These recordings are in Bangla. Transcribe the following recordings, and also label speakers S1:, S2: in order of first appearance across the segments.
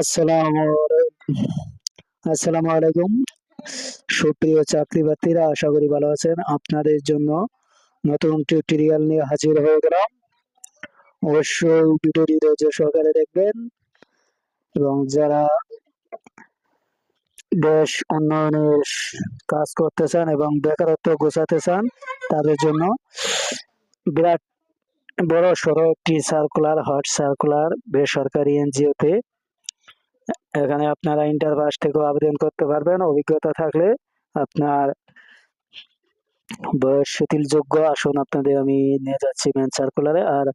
S1: আসসালামু আসসালামু আলাইকুম। সুপ্রিয় চাকরি প্রার্থীরা আশা করি ভালো আছেন। আপনাদের জন্য নতুন টিউটোরিয়াল নিয়ে হাজির হয়ে গেলাম। অবশ্যই ভিডিওটি ধৈর্য সহকারে দেখবেন এবং যারা দেশ উন্নয়নের কাজ করতে চান এবং বেকারত্ব গোছাতে চান, তাদের জন্য বিরাট বড় সড়ো একটি সার্কুলার হট সার্কুলার বেসরকারি এনজিওতে এখানে আপনারা ইন্টার পাস থেকেও আবেদন করতে পারবেন। অভিজ্ঞতা থাকলে আপনার বয়স শিথিলযোগ্য আসুন আপনাদের আমি নিয়ে যাচ্ছি ম্যান সার্কুলারে আর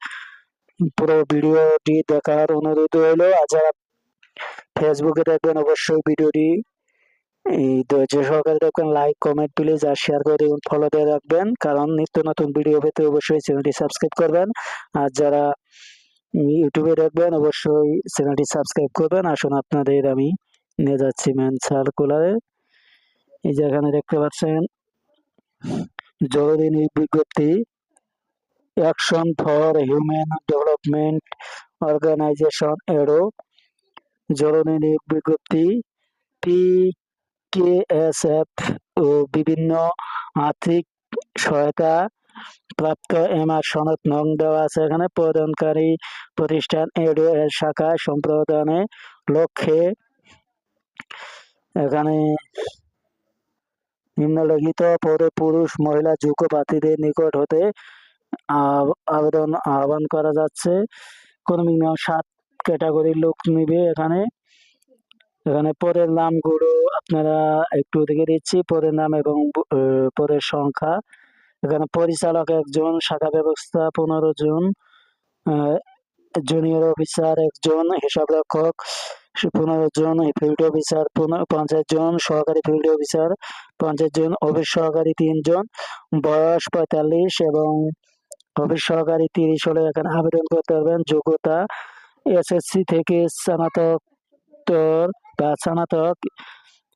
S1: পুরো ভিডিওটি দেখার অনুরোধ রইল, আর যারা ফেসবুকে দেখবেন অবশ্যই ভিডিওটি ধৈর্য সহকারে দেখবেন। লাইক কমেন্ট প্লিজ আর শেয়ার করে ফলো দিয়ে রাখবেন। কারণ নিত্য নতুন ভিডিও পেতে অবশ্যই চ্যানেলটি সাবস্ক্রাইব করবেন। আর যারা ইউটিউবে দেখবেন, অবশ্যই চ্যানেলটি সাবস্ক্রাইব করবেন। আসুন আপনাদের, আমি নিয়ে যাচ্ছি ম্যান সার্কুলারে এই যে এখানে দেখতে পাচ্ছেন, জরুরি বিজ্ঞপ্তি action for human development organisation এরো জরুরি বিজ্ঞপ্তি পি কে এস এফ ও বিভিন্ন আর্থিক সহায়তা প্রাপ্ত এমআর সনদ নং দেওয়া আছে এখানে। প্রদানকারী প্রতিষ্ঠান এডো এর শাখা সম্প্রদানে লক্ষ্যে এখানে নিম্নলিখিত পদে পুরুষ, মহিলা যোগ্য প্রার্থীদের নিকট হতে আবেদন আহ্বান করা যাচ্ছে। কোন মিনিমাম সাত ক্যাটাগরির লোক নিবে এখানে। এখানে পদের নামগুলো আপনারা একটু দেখে দিচ্ছি। পদের নাম এবং পদের সংখ্যা। এখানে পরিচালক একজন, শাখা ব্যবস্থা পনেরো জন জুনিয়র অফিসার একজন, হিসাব রক্ষক পনেরো জন ফিল্ড অফিসার পঞ্চাশ জন, সহকারী ফিল্ড অফিসার পঞ্চাশ জন অফিস সহকারী তিনজন বয়স পঁয়তাল্লিশ এবং অফিস সহকারী তিরিশ হলে এখানে আবেদন করতে পারবেন। যোগ্যতা এসএসসি থেকে স্নাতক বা স্নাতক,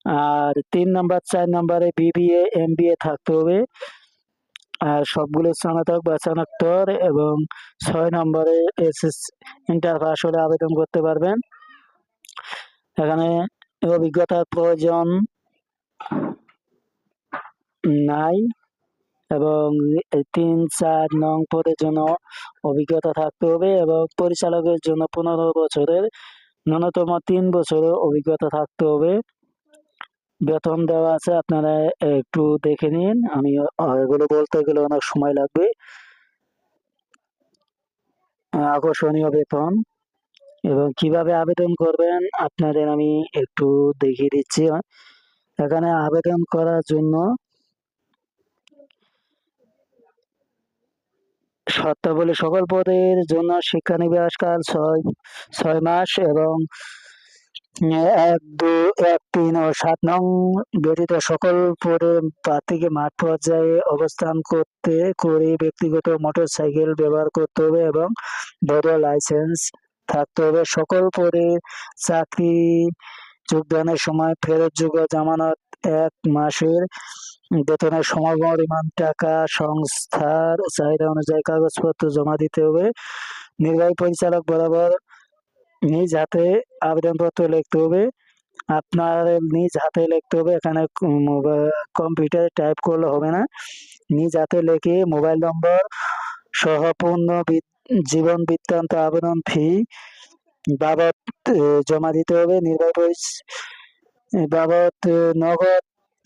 S1: আর তিন নাম্বার, চার নাম্বারে বিবিএ এম থাকতে হবে। আর সবগুলো স্নাতক বা স্নাতক এবং ছয় নম্বরে এসএস ইন্টার পাস হলে আবেদন করতে পারবেন। এখানে অভিজ্ঞতার প্রয়োজন নাই এবং তিন, চার নং পদের জন্য অভিজ্ঞতা থাকতে হবে এবং পরিচালকের জন্য পনেরো বছরের ন্যূনতম তিন বছরের অভিজ্ঞতা থাকতে হবে। বেতন দেওয়া আছে, আপনারা একটু দেখে নিন। আমি এগুলো বলতে গেলে অনেক সময় লাগবে। আকর্ষণীয় বেতন। এবং কীভাবে আবেদন করবেন, আপনাদের আমি একটু দেখিয়ে দিচ্ছি। এখানে আবেদন করার জন্য শর্তাবলী সকল পদের জন্য শিক্ষানিবাস কাল ছয় ছয় মাস এবং এক দু এক, তিন ও সাত নং ব্যতীত সকল পরে প্রার্থীকে মাঠ পর্যায়ে অবস্থান করতে, করে ব্যক্তিগত মোটর সাইকেল ব্যবহার করতে হবে এবং বড় লাইসেন্স থাকতে হবে। সকল পরে চাকরি যোগদানের সময় ফেরত ফেরতযোগ্য জামানত এক মাসের বেতনের সমপরিমাণ টাকা সংস্থার চাহিদা অনুযায়ী কাগজপত্র জমা দিতে হবে। নির্বাহী পরিচালক বরাবর নিজ হাতে আবেদনপত্র লিখতে হবে। আপনার নিজ হাতে লিখতে হবে, এখানে কম্পিউটারে টাইপ করলে হবে না। নিজ হাতে লিখে মোবাইল নম্বর সহ পূর্ণ জীবন বৃত্তান্ত, আবেদন ফি, বাবদ জমা দিতে হবে, নির্বাহী বাবদ নগদ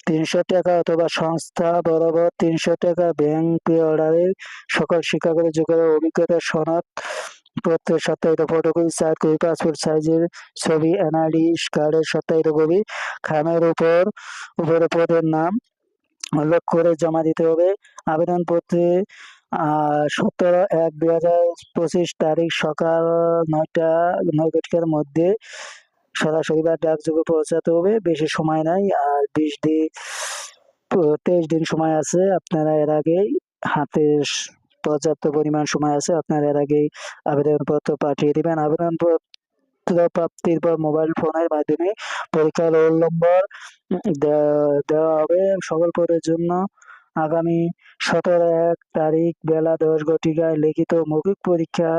S1: তিনশো টাকা অথবা সংস্থা বরাবর তিনশো টাকা ব্যাংক অর্ডারে সকল শিক্ষাগত যোগাযোগ অভিজ্ঞতা সনদ প্রত্যেক সপ্তাহিত ফটোকপি চার কপি পাসপোর্ট সাইজের ছবি এনআইডি কার্ডের সপ্তাহিত কপি খামের উপর, উপরে পদের নাম উল্লেখ করে জমা দিতে হবে। আবেদনপত্রে সতেরো এক দুই হাজার পঁচিশ তারিখ সকাল নয়টা, নয় ঘটিকার মধ্যে সরাসরি বা ডাকযোগে পৌঁছাতে হবে। বেশি সময় নাই, আর বিশ দিন, তেইশ দিন সময় আছে। আপনারা এর আগেই হাতে পর্যাপ্ত পরিমাণ সময় আছে, আপনারা এর আগেই আবেদনপত্র পাঠিয়ে দিবেন। আবেদনপত্র প্রাপ্তির পর মোবাইল ফোনের মাধ্যমে পরীক্ষার রোল নম্বর দেওয়া হবে। সকল পদের জন্য আগামী সতেরো এক তারিখ বেলা দশ ঘটিকায় লিখিত মৌখিক পরীক্ষা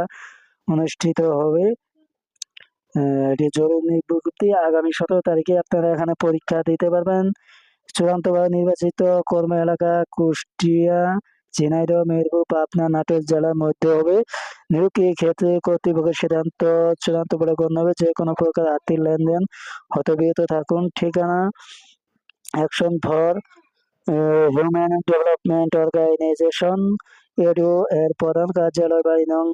S1: অনুষ্ঠিত হবে। এটি জরুরি বিজ্ঞপ্তি। আগামী সতেরো তারিখে আপনারা এখানে পরীক্ষা দিতে পারবেন। চূড়ান্তভাবে নির্বাচিত কর্ম এলাকা কুষ্টিয়া ঝিনাইদহ মেহেরপুর, পাবনা, নাটোর জেলার মধ্যে হবে। নিয়োগকে ক্ষেত্রে কর্তৃপক্ষের সিদ্ধান্ত, চূড়ান্ত বলে গণ্য হবে। যে কোনো প্রকার আর্থিক লেনদেন হতে বিরত থাকুন। ঠিকানা, action for human development organisation, ADO এর প্রধান কার্যালয় বাড়ি নং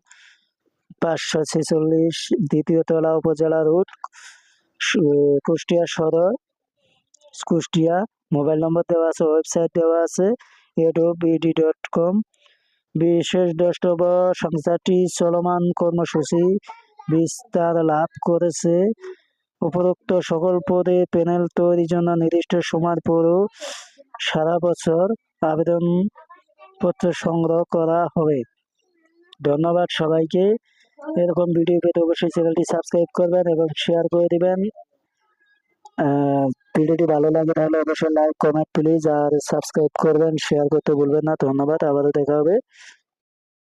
S1: পাঁচশো ছেচল্লিশ, দ্বিতীয় তলা, উপজেলা সু- কুষ্টিয়া সদর, কুষ্টিয়া। মোবাইল নম্বর দেওয়া আছে, ওয়েবসাইট দেওয়া আছে। এডো বিডি ডট কম বিশেষ দ্রষ্টব্য সংস্থাটি চলমান কর্মসূচি বিস্তার লাভ করেছে। উপরোক্ত সকল পদে প্যানেল তৈরির জন্য নির্দিষ্ট সময়ের পরও সারা বছর আবেদনপত্র সংগ্রহ করা হবে। ধন্যবাদ সবাইকে। এরকম ভিডিও পেতে অবশ্যই চ্যানেলটি সাবস্ক্রাইব করবেন এবং শেয়ার করে দিবেন। ভিডিওটি ভালো লাগে তাহলে অবশ্যই লাইক কমেন্ট প্লিজ আর সাবস্ক্রাইব করবেন শেয়ার করতে ভুলবেন না। ধন্যবাদ, আবারও দেখা হবে।